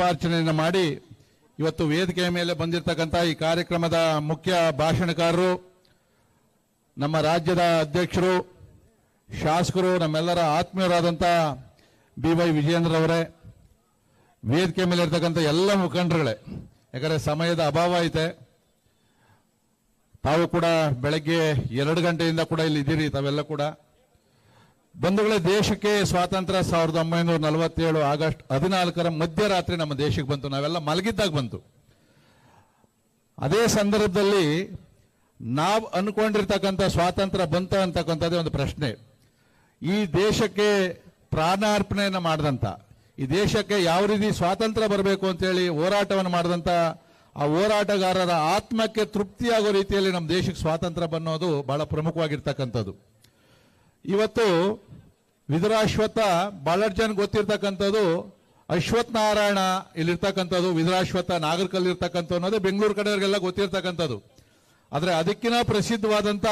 ಪುಷ್ಪಾರ್ಚನೆಯನ್ನು ಮಾಡಿ ಇವತ್ತು ವೇದಿಕೆಯ ಮೇಲೆ ಬಂದಿರತಕ್ಕಂಥ ಈ ಕಾರ್ಯಕ್ರಮದ ಮುಖ್ಯ ಭಾಷಣಕಾರರು, ನಮ್ಮ ರಾಜ್ಯದ ಅಧ್ಯಕ್ಷರು, ಶಾಸಕರು, ನಮ್ಮೆಲ್ಲರ ಆತ್ಮೀಯರಾದಂಥ ಬಿ ವೈ ವಿಜೇಂದ್ರ ಅವರೇ, ವೇದಿಕೆ ಮೇಲೆ ಇರ್ತಕ್ಕಂಥ ಎಲ್ಲ ಮುಖಂಡರುಗಳೇ, ಯಾಕಂದರೆ ಸಮಯದ ಅಭಾವ ಐತೆ. ತಾವು ಕೂಡ ಬೆಳಗ್ಗೆ ಎರಡು ಗಂಟೆಯಿಂದ ಕೂಡ ಇಲ್ಲಿ ಇದ್ದೀರಿ, ತಾವೆಲ್ಲ ಕೂಡ. ಬಂಧುಗಳೇ, ದೇಶಕ್ಕೆ ಸ್ವಾತಂತ್ರ್ಯ ಸಾವಿರದ ಒಂಬೈನೂರ ನಲವತ್ತೇಳು ಆಗಸ್ಟ್ ಹದಿನಾಲ್ಕರ ಮಧ್ಯರಾತ್ರಿ ನಮ್ಮ ದೇಶಕ್ಕೆ ಬಂತು. ನಾವೆಲ್ಲ ಮಲಗಿದ್ದಾಗ ಬಂತು. ಅದೇ ಸಂದರ್ಭದಲ್ಲಿ ನಾವು ಅನ್ಕೊಂಡಿರ್ತಕ್ಕಂಥ ಸ್ವಾತಂತ್ರ್ಯ ಬಂತು ಅಂತಕ್ಕಂಥದ್ದೇ ಒಂದು ಪ್ರಶ್ನೆ. ಈ ದೇಶಕ್ಕೆ ಪ್ರಾಣಾರ್ಪಣೆಯನ್ನು ಮಾಡಿದಂಥ ಈ ದೇಶಕ್ಕೆ ಯಾವ ರೀತಿ ಸ್ವಾತಂತ್ರ್ಯ ಬರಬೇಕು ಅಂತೇಳಿ ಹೋರಾಟವನ್ನು ಮಾಡಿದಂಥ ಆ ಹೋರಾಟಗಾರರ ಆತ್ಮಕ್ಕೆ ತೃಪ್ತಿಯಾಗೋ ರೀತಿಯಲ್ಲಿ ನಮ್ಮ ದೇಶಕ್ಕೆ ಸ್ವಾತಂತ್ರ್ಯ ಬನ್ನೋದು ಬಹಳ ಪ್ರಮುಖವಾಗಿರ್ತಕ್ಕಂಥದ್ದು. ಇವತ್ತು ವಿದುರಾಶ್ವತ್ಥ ಬಹಳಷ್ಟು ಜನ ಗೊತ್ತಿರ್ತಕ್ಕಂಥದ್ದು ಅಶ್ವಥ್ ನಾರಾಯಣ ಇಲ್ಲಿರ್ತಕ್ಕಂಥದ್ದು ವಿದುರಾಶ್ವತ್ಥ ನಾಗರಿಕಲ್ಲಿರ್ತಕ್ಕಂಥ ಅನ್ನೋದೇ ಬೆಂಗಳೂರು ಕಡೆಯವರಿಗೆಲ್ಲ ಗೊತ್ತಿರ್ತಕ್ಕಂಥದ್ದು. ಆದರೆ ಅದಕ್ಕಿಂತ ಪ್ರಸಿದ್ಧವಾದಂಥ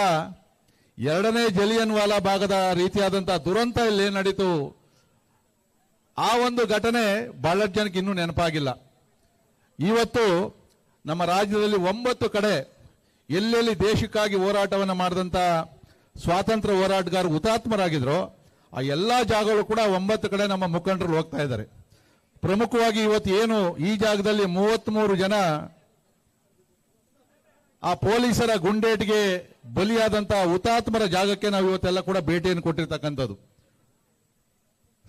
ಎರಡನೇ ಜಲಿಯನ್ ವಾಲಾ ಭಾಗದ ರೀತಿಯಾದಂಥ ದುರಂತ ಇಲ್ಲಿ ನಡೀತು? ಆ ಒಂದು ಘಟನೆ ಬಹಳಷ್ಟು ಜನಕ್ಕೆ ಇನ್ನೂ ನೆನಪಾಗಿಲ್ಲ. ಇವತ್ತು ನಮ್ಮ ರಾಜ್ಯದಲ್ಲಿ ಒಂಬತ್ತು ಕಡೆ ಎಲ್ಲೆಲ್ಲಿ ದೇಶಕ್ಕಾಗಿ ಹೋರಾಟವನ್ನು ಮಾಡಿದಂಥ ಸ್ವಾತಂತ್ರ್ಯ ಹೋರಾಟಗಾರರು ಹುತಾತ್ಮರಾಗಿದ್ರು, ಆ ಎಲ್ಲ ಜಾಗಗಳು ಕೂಡ ಒಂಬತ್ತು ಕಡೆ ನಮ್ಮ ಮುಖಂಡರು ಹೋಗ್ತಾ ಇದ್ದಾರೆ. ಪ್ರಮುಖವಾಗಿ ಇವತ್ತು ಏನು, ಈ ಜಾಗದಲ್ಲಿ ಮೂವತ್ಮೂರು ಜನ ಆ ಪೊಲೀಸರ ಗುಂಡೇಟಿಗೆ ಬಲಿಯಾದಂತ ಹುತಾತ್ಮರ ಜಾಗಕ್ಕೆ ನಾವು ಇವತ್ತೆಲ್ಲ ಕೂಡ ಭೇಟಿಯನ್ನು ಕೊಟ್ಟಿರ್ತಕ್ಕಂಥದ್ದು.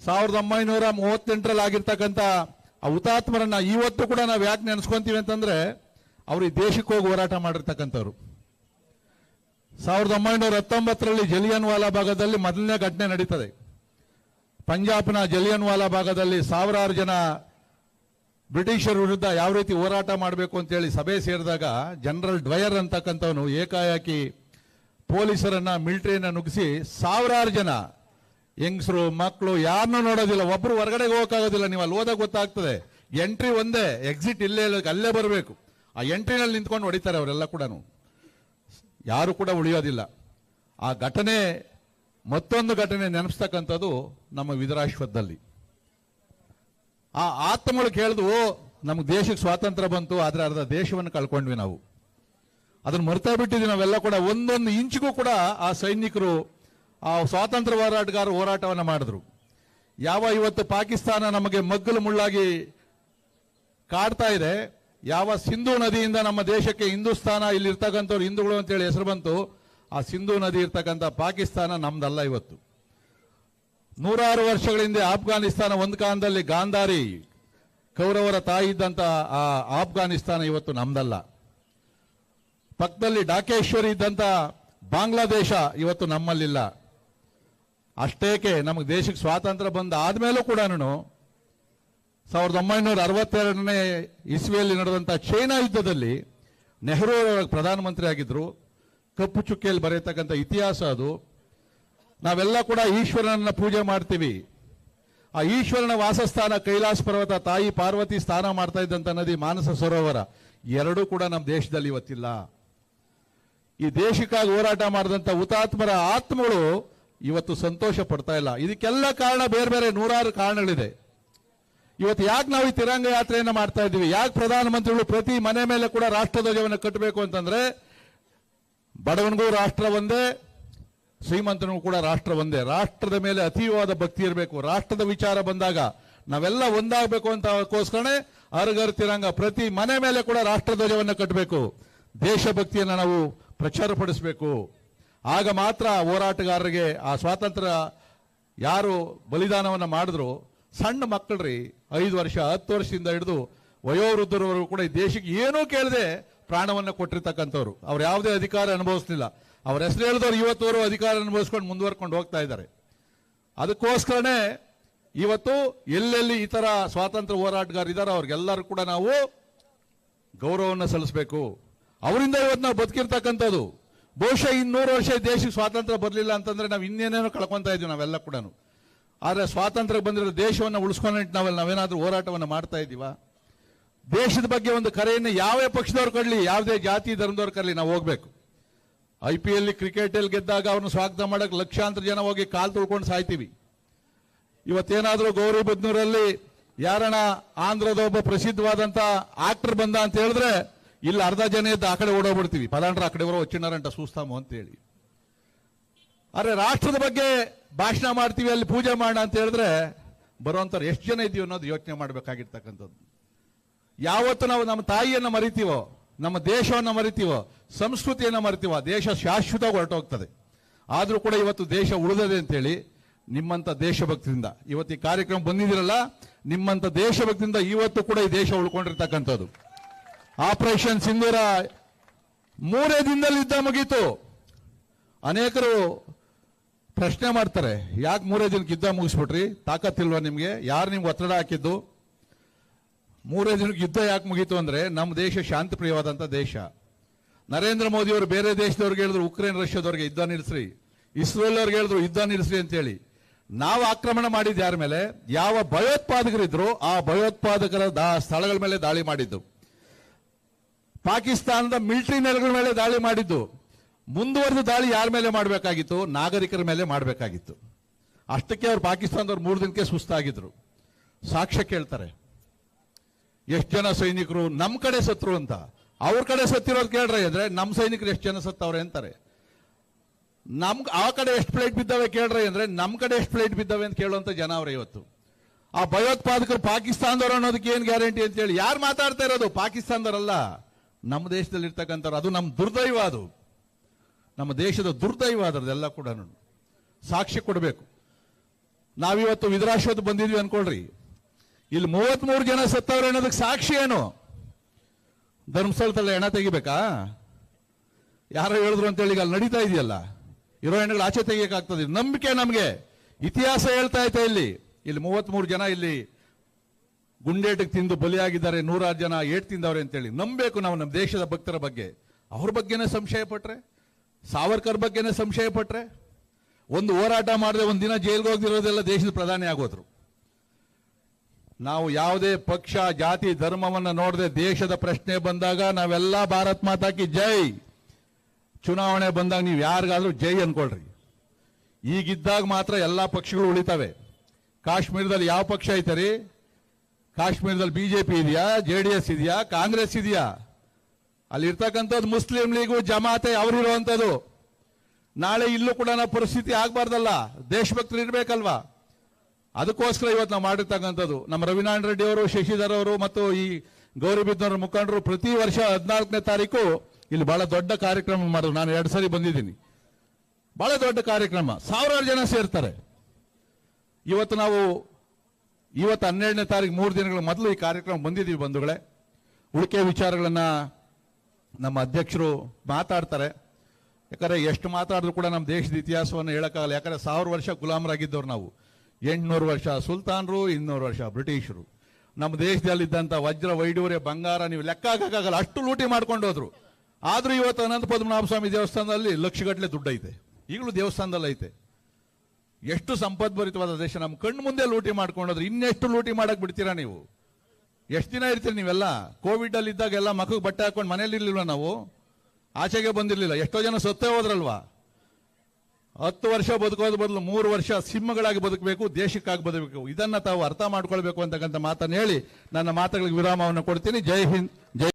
ಸಾವಿರದ ಒಂಬೈನೂರ ಮೂವತ್ತೆಂಟರಲ್ಲಿ ಆಗಿರ್ತಕ್ಕಂಥ ಆ ಹುತಾತ್ಮರನ್ನ ಇವತ್ತು ಕೂಡ ನಾವು ಯಾಕೆ ನೆನೆಸ್ಕೊಂತೀವಿ ಅಂತಂದ್ರೆ, ಅವರು ಈ ದೇಶಕ್ಕೆ ಹೋರಾಟ ಮಾಡಿರ್ತಕ್ಕಂಥವ್ರು. ಸಾವಿರದ ಒಂಬೈನೂರ ಹತ್ತೊಂಬತ್ತರಲ್ಲಿ ಜಲಿಯನ್ ವಾಲಾ ಭಾಗದಲ್ಲಿ ಮೊದಲನೇ ಘಟನೆ ನಡೀತದೆ. ಪಂಜಾಬ್ನ ಜಲಿಯನ್ ವಾಲಾ ಭಾಗದಲ್ಲಿ ಸಾವಿರಾರು ಜನ ಬ್ರಿಟಿಷರ ವಿರುದ್ಧ ಯಾವ ರೀತಿ ಹೋರಾಟ ಮಾಡಬೇಕು ಅಂತೇಳಿ ಸಭೆ ಸೇರಿದಾಗ ಜನರಲ್ ಡ್ವಯರ್ ಅಂತಕ್ಕಂಥವನು ಏಕಾಏಕಿ ಪೊಲೀಸರನ್ನ ಮಿಲಿಟರಿಯನ್ನ ನುಗ್ಗಿಸಿ ಸಾವಿರಾರು ಜನ ಹೆಂಗಸರು ಮಕ್ಕಳು ಯಾರನ್ನೂ ನೋಡೋದಿಲ್ಲ. ಒಬ್ರು ಹೊರಗಡೆಗೆ ಹೋಗೋಕ್ಕಾಗೋದಿಲ್ಲ. ನೀವು ಅಲ್ಲಿ ಹೋದಾಗ ಗೊತ್ತಾಗ್ತದೆ. ಎಂಟ್ರಿ ಒಂದೇ ಎಕ್ಸಿಟ್ ಇಲ್ಲ, ಅಲ್ಲೇ ಬರಬೇಕು. ಆ ಎಂಟ್ರಿನಲ್ಲಿ ನಿಂತ್ಕೊಂಡು ಹೊಡಿತಾರೆ ಅವರೆಲ್ಲ ಕೂಡ ಯಾರು ಕೂಡ ಉಳಿಯೋದಿಲ್ಲ. ಆ ಘಟನೆ, ಮತ್ತೊಂದು ಘಟನೆ ನೆನಪಿಸ್ತಕ್ಕಂಥದ್ದು ನಮ್ಮ ವಿದರಾಶ್ವದಲ್ಲಿ ಆ ಆತ್ಮಗಳು ಕೇಳಿದ್ವು ನಮ್ಗೆ ದೇಶಕ್ಕೆ ಸ್ವಾತಂತ್ರ್ಯ ಬಂತು, ಆದರೆ ಅರ್ಧ ದೇಶವನ್ನು ಕಳ್ಕೊಂಡ್ವಿ ನಾವು. ಅದನ್ನ ಮರ್ತಾ ಬಿಟ್ಟಿದ್ವಿ ನಾವೆಲ್ಲ ಕೂಡ, ಒಂದೊಂದು ಇಂಚಿಗೂ ಕೂಡ ಆ ಸೈನಿಕರು ಆ ಸ್ವಾತಂತ್ರ್ಯ ಹೋರಾಟಗಾರ ಹೋರಾಟವನ್ನು ಮಾಡಿದ್ರು. ಯಾವ ಇವತ್ತು ಪಾಕಿಸ್ತಾನ ನಮಗೆ ಮಗ್ಗಲು ಮುಳ್ಳಾಗಿ ಕಾಡ್ತಾ ಇದೆ ಯಾವ ಸಿಂಧೂ ನದಿಯಿಂದ ನಮ್ಮ ದೇಶಕ್ಕೆ ಹಿಂದೂಸ್ತಾನ ಇಲ್ಲಿ ಇರ್ತಕ್ಕಂಥವ್ರು ಹಿಂದೂಗಳು ಅಂತೇಳಿ ಹೆಸರು ಬಂತು, ಆ ಸಿಂಧೂ ನದಿ ಇರ್ತಕ್ಕಂಥ ಪಾಕಿಸ್ತಾನ ನಮ್ದಲ್ಲ ಇವತ್ತು. ನೂರಾರು ವರ್ಷಗಳ ಹಿಂದೆ ಆಫ್ಘಾನಿಸ್ತಾನ ಒಂದು ಕಾಲದಲ್ಲಿ ಗಾಂಧಾರಿ ಕೌರವರ ತಾಯಿ ಇದ್ದಂಥ ಆ ಆಫ್ಘಾನಿಸ್ತಾನ ಇವತ್ತು ನಮ್ದಲ್ಲ. ಪಕ್ಕದಲ್ಲಿ ಡಾಕೇಶ್ವರಿ ಇದ್ದಂಥ ಬಾಂಗ್ಲಾದೇಶ ಇವತ್ತು ನಮ್ಮಲ್ಲಿಲ್ಲ. ಅಷ್ಟೇಕೆ, ನಮಗೆ ದೇಶಕ್ಕೆ ಸ್ವಾತಂತ್ರ್ಯ ಬಂದ ಆದ್ಮೇಲೂ ಕೂಡ ಸಾವಿರದ ಒಂಬೈನೂರ ಅರವತ್ತೆರಡನೇ ಇಸ್ವಿಯಲ್ಲಿ ನಡೆದಂಥ ಚೈನಾ ಯುದ್ಧದಲ್ಲಿ ನೆಹರು ಪ್ರಧಾನಮಂತ್ರಿ ಆಗಿದ್ದರು ಕಪ್ಪು ಚುಕ್ಕೆಯಲ್ಲಿ ಬರೆಯತಕ್ಕಂಥ ಇತಿಹಾಸ ಅದು. ನಾವೆಲ್ಲ ಕೂಡ ಈಶ್ವರನನ್ನ ಪೂಜೆ ಮಾಡ್ತೀವಿ. ಆ ಈಶ್ವರನ ವಾಸಸ್ಥಾನ ಕೈಲಾಸ ಪರ್ವತ, ತಾಯಿ ಪಾರ್ವತಿ ಸ್ಥಾನ ಮಾಡ್ತಾ ಇದ್ದಂಥ ನದಿ ಮಾನಸ ಸರೋವರ, ಎರಡೂ ಕೂಡ ನಮ್ಮ ದೇಶದಲ್ಲಿ ಇವತ್ತಿಲ್ಲ. ಈ ದೇಶಕ್ಕಾಗಿ ಹೋರಾಟ ಮಾಡಿದಂಥ ಹುತಾತ್ಮರ ಆತ್ಮಗಳು ಇವತ್ತು ಸಂತೋಷ ಪಡ್ತಾ ಇಲ್ಲ. ಇದಕ್ಕೆಲ್ಲ ಕಾರಣ ಬೇರೆ ಬೇರೆ ನೂರಾರು ಕಾರಣಗಳಿದೆ. ಇವತ್ತು ಯಾಕೆ ನಾವು ಈ ತಿರಂಗ ಯಾತ್ರೆಯನ್ನು ಮಾಡ್ತಾ ಇದ್ದೀವಿ? ಯಾಕೆ ಪ್ರಧಾನಮಂತ್ರಿಗಳು ಪ್ರತಿ ಮನೆ ಮೇಲೆ ಕೂಡ ರಾಷ್ಟ್ರಧ್ವಜವನ್ನು ಕಟ್ಟಬೇಕು ಅಂತಂದ್ರೆ ಬಡವನಿಗೂ ರಾಷ್ಟ್ರ ಒಂದೇ, ಶ್ರೀಮಂತನಿಗೂ ಕೂಡ ರಾಷ್ಟ್ರ ಒಂದೇ. ರಾಷ್ಟ್ರದ ಮೇಲೆ ಅತೀವಾದ ಭಕ್ತಿ ಇರಬೇಕು. ರಾಷ್ಟ್ರದ ವಿಚಾರ ಬಂದಾಗ ನಾವೆಲ್ಲ ಒಂದಾಗಬೇಕು ಅಂತಕ್ಕೋಸ್ಕರನೇ ಅರ್ಗರ್ ತಿರಂಗ ಪ್ರತಿ ಮನೆ ಮೇಲೆ ಕೂಡ ರಾಷ್ಟ್ರಧ್ವಜವನ್ನು ಕಟ್ಟಬೇಕು. ದೇಶಭಕ್ತಿಯನ್ನು ನಾವು ಪ್ರಚಾರಪಡಿಸಬೇಕು. ಆಗ ಮಾತ್ರ ಹೋರಾಟಗಾರರಿಗೆ ಆ ಸ್ವಾತಂತ್ರ್ಯ ಯಾರು ಬಲಿದಾನವನ್ನು ಮಾಡಿದ್ರು ಸಣ್ಣ ಮಕ್ಕಳ್ರಿ, ಐದು ವರ್ಷ, ಹತ್ತು ವರ್ಷದಿಂದ ಹಿಡಿದು ವಯೋವೃದ್ಧರವರೆಗೂ ಕೂಡ ಈ ದೇಶಕ್ಕೆ ಏನೂ ಕೇಳದೆ ಪ್ರಾಣವನ್ನು ಕೊಟ್ಟಿರ್ತಕ್ಕಂಥವ್ರು. ಅವ್ರು ಯಾವುದೇ ಅಧಿಕಾರ ಅನುಭವಿಸ್ಲಿಲ್ಲ. ಅವ್ರ ಹೆಸರು ಹೇಳಿದವರು ಇವತ್ತವರು ಅಧಿಕಾರ ಅನುಭವಿಸ್ಕೊಂಡು ಮುಂದುವರ್ಕೊಂಡು ಹೋಗ್ತಾ ಇದ್ದಾರೆ. ಅದಕ್ಕೋಸ್ಕರನೇ ಇವತ್ತು ಎಲ್ಲೆಲ್ಲಿ ಈ ಥರ ಸ್ವಾತಂತ್ರ್ಯ ಹೋರಾಟಗಾರ ಇದ್ದಾರೆ ಅವ್ರಿಗೆಲ್ಲರೂ ಕೂಡ ನಾವು ಗೌರವವನ್ನು ಸಲ್ಲಿಸಬೇಕು. ಅವರಿಂದ ಇವತ್ತು ನಾವು ಬದುಕಿರ್ತಕ್ಕಂಥದ್ದು. ಬಹುಶಃ ಇನ್ನೂರು ವರ್ಷ ದೇಶಕ್ಕೆ ಸ್ವಾತಂತ್ರ್ಯ ಬರಲಿಲ್ಲ ಅಂತಂದರೆ ನಾವು ಇನ್ನೇನೇನೋ ಕಳ್ಕೊತಾ ಇದ್ದೀವಿ ನಾವೆಲ್ಲ ಕೂಡ ಆದರೆ ಸ್ವಾತಂತ್ರ್ಯ ಬಂದಿರೋ ದೇಶವನ್ನು ಉಳಿಸ್ಕೊಂಡ ನಾವೆಲ್ಲ ನಾವೇನಾದರೂ ಹೋರಾಟವನ್ನು ಮಾಡ್ತಾ ಇದ್ದೀವ? ದೇಶದ ಬಗ್ಗೆ ಒಂದು ಕರೆಯನ್ನು ಯಾವ್ಯಾವ ಪಕ್ಷದವ್ರು ಕೊಡಲಿ, ಯಾವುದೇ ಜಾತಿ ಧರ್ಮದವ್ರು ಕರಲಿ ನಾವು ಹೋಗಬೇಕು. ಐ ಪಿ ಎಲ್ಲಿ ಕ್ರಿಕೆಟಲ್ಲಿ ಗೆದ್ದಾಗ ಅವ್ರನ್ನ ಸ್ವಾಗತ ಮಾಡೋಕೆ ಲಕ್ಷಾಂತರ ಜನ ಹೋಗಿ ಕಾಲು ತುಳ್ಕೊಂಡು ಸಾಯ್ತೀವಿ. ಇವತ್ತೇನಾದರೂ ಗೌರಿ ಬದ್ನೂರಲ್ಲಿ ಯಾರಣ ಆಂಧ್ರದ ಒಬ್ಬ ಪ್ರಸಿದ್ಧವಾದಂಥ ಆಕ್ಟರ್ ಬಂದ ಅಂತ ಹೇಳಿದ್ರೆ, ಇಲ್ಲಿ ಅರ್ಧ ಜನ ಇದ್ದ ಆ ಕಡೆ ಓಡೋಗ್ಬಿಡ್ತೀವಿ. ಪದಾಂಡ್ರ ಆ ಕಡೆ ಬರೋ ಒಚ್ಚಿಣ್ಣರಂಟ ಸೂಸ್ತಾಮು ಅಂತೇಳಿ. ಆದರೆ ರಾಷ್ಟ್ರದ ಬಗ್ಗೆ ಭಾಷಣ ಮಾಡ್ತೀವಿ, ಅಲ್ಲಿ ಪೂಜೆ ಮಾಡೋಣ ಅಂತ ಹೇಳಿದ್ರೆ ಬರುವಂಥವ್ರು ಎಷ್ಟು ಜನ ಇದೀವಿ ಅನ್ನೋದು ಯೋಚನೆ ಮಾಡಬೇಕಾಗಿರ್ತಕ್ಕಂಥದ್ದು. ಯಾವತ್ತು ನಾವು ನಮ್ಮ ತಾಯಿಯನ್ನ ಮರಿತೀವೋ, ನಮ್ಮ ದೇಶವನ್ನು ಮರಿತೀವೋ, ಸಂಸ್ಕೃತಿಯನ್ನು ಮರಿತೀವೋ ದೇಶ ಶಾಶ್ವತವಾಗಿ ಹೊರಟೋಗ್ತದೆ. ಆದರೂ ಕೂಡ ಇವತ್ತು ದೇಶ ಉಳಿದದೆ ಅಂತೇಳಿ ನಿಮ್ಮಂತ ದೇಶಭಕ್ತಿಯಿಂದ, ಇವತ್ತು ಈ ಕಾರ್ಯಕ್ರಮ ಬಂದಿದ್ದೀರಲ್ಲ, ನಿಮ್ಮಂತ ದೇಶಭಕ್ತಿಯಿಂದ ಇವತ್ತು ಕೂಡ ಈ ದೇಶ ಉಳ್ಕೊಂಡಿರ್ತಕ್ಕಂಥದ್ದು. ಆಪರೇಷನ್ ಸಿಂಧೂರ ಮೂರೇ ದಿನದಲ್ಲಿ ಯುದ್ಧ ಮುಗೀತು. ಅನೇಕರು ಪ್ರಶ್ನೆ ಮಾಡ್ತಾರೆ. ಯಾಕೆ ಮೂರೇ ದಿನಕ್ಕೆ ಯುದ್ಧ ಮುಗಿಸ್ಬಿಟ್ರಿ? ತಾಕತ್ತಿಲ್ವಾ ನಿಮಗೆ? ಯಾರು ನಿಮ್ಗೆ ಒತ್ತಡ ಹಾಕಿದ್ದು? ಮೂರೇ ದಿನಕ್ಕೆ ಯುದ್ಧ ಯಾಕೆ ಮುಗೀತು ಅಂದ್ರೆ ನಮ್ಮ ದೇಶ ಶಾಂತಿ ಪ್ರಿಯವಾದಂತ ದೇಶ. ನರೇಂದ್ರ ಮೋದಿ ಅವರು ಬೇರೆ ದೇಶದವ್ರಿಗೆ ಹೇಳಿದ್ರು, ಉಕ್ರೇನ್, ರಷ್ಯಾದವ್ರಿಗೆ ಯುದ್ಧ ನಿಲ್ಲಿಸ್ರಿ ಇಸ್ರೇಲ್ ಅವ್ರಿಗೆ ಹೇಳಿದ್ರು, ಯುದ್ಧ ನಿಲ್ಲಿಸ್ರಿ ಅಂತೇಳಿ ನಾವು ಆಕ್ರಮಣ ಮಾಡಿದ್ದು ಯಾರ ಮೇಲೆ? ಯಾವ ಭಯೋತ್ಪಾದಕರಿದ್ರು ಆ ಭಯೋತ್ಪಾದಕರ ದಾ- ಸ್ಥಳಗಳ ಮೇಲೆ ದಾಳಿ ಮಾಡಿದ್ದು. ಪಾಕಿಸ್ತಾನದ ಮಿಲಿಟರಿ ನೆಲೆಗಳ ಮೇಲೆ ದಾಳಿ ಮಾಡಿದ್ದು. ಮುಂದುವರೆದ ದಾಳಿ ಯಾರ ಮೇಲೆ ಮಾಡಬೇಕಾಗಿತ್ತು? ನಾಗರಿಕರ ಮೇಲೆ ಮಾಡಬೇಕಾಗಿತ್ತು. ಅಷ್ಟಕ್ಕೆ ಅವ್ರು ಪಾಕಿಸ್ತಾನದವ್ರು ಮೂರು ದಿನಕ್ಕೆ ಸುಸ್ತಾಗಿದ್ರು. ಸಾಕ್ಷ್ಯ ಕೇಳ್ತಾರೆ. ಎಷ್ಟು ಜನ ಸೈನಿಕರು? ನಮ್ಮ ಕಡೆ ಸತ್ರು ಅಂತ. ಅವ್ರ ಕಡೆ ಸತ್ತಿರೋದು ಕೇಳ್ರೆ ಅಂದ್ರೆ ನಮ್ಮ ಸೈನಿಕರು ಎಷ್ಟು ಜನ ಸತ್ತವ್ರೆ ಅಂತಾರೆ. ನಮ್, ಆ ಕಡೆ ಎಷ್ಟು ಪ್ಲೇಟ್ ಬಿದ್ದಾವೆ ಕೇಳ್ರೆ ಅಂದ್ರೆ ನಮ್ಮ ಕಡೆ ಎಷ್ಟು ಪ್ಲೇಟ್ ಬಿದ್ದಾವೆ ಅಂತ ಕೇಳುವಂಥ ಜನ ಅವ್ರೆ ಇವತ್ತು. ಆ ಭಯೋತ್ಪಾದಕರು ಪಾಕಿಸ್ತಾನದವ್ರು ಅನ್ನೋದಕ್ಕೆ ಏನು ಗ್ಯಾರಂಟಿ ಅಂತ ಹೇಳಿ ಯಾರು ಮಾತಾಡ್ತಾ ಇರೋದು? ಪಾಕಿಸ್ತಾನದವರಲ್ಲ. ನಮ್ಮ ದೇಶದಲ್ಲಿ ಇರ್ತಕ್ಕಂಥವ್ರು ಅದು ನಮ್ಮ ದುರ್ದೈವ ಅದು. ನಮ್ಮ ದೇಶದ ದುರ್ದೈವ ಅದರದೆಲ್ಲ ಕೂಡ ಸಾಕ್ಷ್ಯ ಕೊಡಬೇಕು. ನಾವಿವತ್ತು ವಿದ್ರಾಶ್ವತ್ ಬಂದಿದ್ವಿ ಅನ್ಕೊಳ್ರಿ. ಇಲ್ಲಿ ಮೂವತ್ಮೂರು ಜನ ಸತ್ತವ್ರೆ ಅನ್ನೋದಕ್ಕೆ ಸಾಕ್ಷಿ ಏನು? ಧರ್ಮಸ್ಥಳದಲ್ಲಿ ಎಣ ತೆಗಿಬೇಕಾ? ಯಾರೋ ಹೇಳಿದ್ರು ಅಂತೇಳಿ ಅಲ್ಲಿ ನಡೀತಾ ಇದೆಯಲ್ಲ. ಇರೋ ಹೆಣ್ಣುಗಳು ಆಚೆ ತೆಗಿಯಕ್ಕಾಗ್ತದೆ. ನಂಬಿಕೆ ನಮಗೆ. ಇತಿಹಾಸ ಹೇಳ್ತಾ ಐತೆ ಇಲ್ಲಿ. ಇಲ್ಲಿ ಮೂವತ್ಮೂರು ಜನ ಇಲ್ಲಿ ಗುಂಡೇಟಿಗೆ ತಿಂದು ಬಲಿಯಾಗಿದ್ದಾರೆ. ನೂರಾರು ಜನ ಏಟ್ ತಿಂದವ್ರೆ ಅಂತೇಳಿ. ನಂಬಬೇಕು ನಾವು ನಮ್ಮ ದೇಶದ ಭಕ್ತರ ಬಗ್ಗೆ. ಅವ್ರ ಬಗ್ಗೆನೇ ಸಂಶಯ ಪಟ್ರೆ ಸಾವರ್ಕರ್ ಬಗ್ಗೆನೇ ಸಂಶಯ ಪಟ್ಟರೆ ಒಂದು ಹೋರಾಟ ಮಾಡದೆ ಒಂದು ದಿನ ಜೈಲ್ಗೆ ಹೋಗಿರೋದೆಲ್ಲ ದೇಶದ ಪ್ರಧಾನಿ ಆಗೋದ್ರು. ನಾವು ಯಾವುದೇ ಪಕ್ಷ, ಜಾತಿ, ಧರ್ಮವನ್ನ ನೋಡದೆ ದೇಶದ ಪ್ರಶ್ನೆ ಬಂದಾಗ ನಾವೆಲ್ಲ ಭಾರತ್ ಮಾತಾಕಿ ಜೈ! ಚುನಾವಣೆ ಬಂದಾಗ ನೀವು ಯಾರಿಗಾದ್ರೂ ಜೈ ಅನ್ಕೊಳ್ರಿ. ಈಗಿದ್ದಾಗ ಮಾತ್ರ ಎಲ್ಲ ಪಕ್ಷಗಳು ಉಳಿತವೆ. ಕಾಶ್ಮೀರದಲ್ಲಿ ಯಾವ ಪಕ್ಷ ಐತರಿ ಕಾಶ್ಮೀರದಲ್ಲಿ ಬಿಜೆಪಿ ಇದೆಯಾ? ಜೆ ಡಿ ಎಸ್ ಇದೆಯಾ? ಕಾಂಗ್ರೆಸ್ ಇದೆಯಾ? ಅಲ್ಲಿ ಇರ್ತಕ್ಕಂಥದ್ದು ಮುಸ್ಲಿಂ ಲೀಗು, ಜಮಾತೆ ಅವರಿರುವಂಥದ್ದು ನಾಳೆ ಇಲ್ಲೂ ಕೂಡ ನಾವು ಪರಿಸ್ಥಿತಿ ಆಗಬಾರ್ದಲ್ಲ. ದೇಶಭಕ್ತರು ಇರ್ಬೇಕಲ್ವಾ? ಅದಕ್ಕೋಸ್ಕರ ಇವತ್ತು ನಾವು ಮಾಡಿರ್ತಕ್ಕಂಥದ್ದು. ನಮ್ಮ ರವಿನಾರಾಯಣ ರೆಡ್ಡಿ ಅವರು, ಶಶಿಧರ್ ಅವರು ಮತ್ತು ಈ ಗೌರಿಬಿದ್ನವರ ಮುಖಂಡರು ಪ್ರತಿ ವರ್ಷ ಹದಿನಾಲ್ಕನೇ ತಾರೀಕು ಇಲ್ಲಿ ಬಹಳ ದೊಡ್ಡ ಕಾರ್ಯಕ್ರಮ ಮಾಡೋದು ನಾನು ಎರಡು ಸಾರಿ ಬಂದಿದ್ದೀನಿ. ಬಹಳ ದೊಡ್ಡ ಕಾರ್ಯಕ್ರಮ. ಸಾವಿರಾರು ಜನ ಸೇರ್ತಾರೆ. ಇವತ್ತು ನಾವು ಇವತ್ತು ಹನ್ನೆರಡನೇ ತಾರೀಕು ಮೂರು ದಿನಗಳ ಮೊದಲು ಈ ಕಾರ್ಯಕ್ರಮ ಬಂದಿದ್ದೀವಿ ಬಂಧುಗಳೇ. ಉಳಿಕೆ ವಿಚಾರಗಳನ್ನ ನಮ್ಮ ಅಧ್ಯಕ್ಷರು ಮಾತಾಡ್ತಾರೆ. ಯಾಕಂದ್ರೆ ಎಷ್ಟು ಮಾತಾಡಿದ್ರು ಕೂಡ ನಮ್ಮ ದೇಶದ ಇತಿಹಾಸವನ್ನು ಹೇಳೋಕ್ಕಾಗಲ್ಲ. ಯಾಕಂದ್ರೆ ಸಾವಿರ ವರ್ಷ ಗುಲಾಮರಾಗಿದ್ದವ್ರು ನಾವು. ಎಂಟುನೂರು ವರ್ಷ ಸುಲ್ತಾನರು, ಇನ್ನೂರು ವರ್ಷ ಬ್ರಿಟಿಷರು. ನಮ್ಮ ದೇಶದಲ್ಲಿದ್ದಂಥ ವಜ್ರ ವೈಡೂರ್ಯ ಬಂಗಾರ ನೀವು ಲೆಕ್ಕ ಹಾಕೋಕ್ಕಾಗಲ್ಲ. ಅಷ್ಟು ಲೂಟಿ ಮಾಡ್ಕೊಂಡು ಹೋದ್ರು. ಆದರೂ ಇವತ್ತು ಅನಂತ ಪದ್ಮನಾಭ ಸ್ವಾಮಿ ದೇವಸ್ಥಾನದಲ್ಲಿ ಲಕ್ಷಗಟ್ಟಲೆ ದುಡ್ಡು ಐತೆ. ಈಗಲೂ ದೇವಸ್ಥಾನದಲ್ಲಿ ಐತೆ. ಎಷ್ಟು ಸಂಪದ್ಭರಿತವಾದ ದೇಶ. ನಮ್ಮ ಕಣ್ಣು ಮುಂದೆ ಲೂಟಿ ಮಾಡ್ಕೊಂಡೋದ್ರೆ ಇನ್ನೆಷ್ಟು ಲೂಟಿ ಮಾಡಕ್ ಬಿಡ್ತೀರಾ ನೀವು? ಎಷ್ಟು ದಿನ ಇರ್ತೀರಿ ನೀವೆಲ್ಲ? ಕೋವಿಡ್ ಅಲ್ಲಿ ಇದ್ದಾಗ ಎಲ್ಲ ಮಕ್ಕಳಿಗೆ ಬಟ್ಟೆ ಹಾಕೊಂಡು ಮನೇಲಿ ಇರ್ಲಿಲ್ಲ ನಾವು? ಆಚೆಗೆ ಬಂದಿರಲಿಲ್ಲ. ಎಷ್ಟೋ ಜನ ಸತ್ತೇ ಹೋದ್ರಲ್ವಾ? ಹತ್ತು ವರ್ಷ ಬದುಕೋದ್ ಬದಲು ಮೂರು ವರ್ಷ ಸಿಂಹಗಳಾಗಿ ಬದುಕಬೇಕು, ದೇಶಕ್ಕಾಗಿ ಬದುಕಬೇಕು. ಇದನ್ನ ತಾವು ಅರ್ಥ ಮಾಡ್ಕೊಳ್ಬೇಕು ಅಂತಕ್ಕಂಥ ಮಾತನ್ನು ಹೇಳಿ ನನ್ನ ಮಾತುಗಳಿಗೆ ವಿರಾಮವನ್ನು ಕೊಡ್ತೀನಿ. ಜೈ ಹಿಂದ್, ಜೈ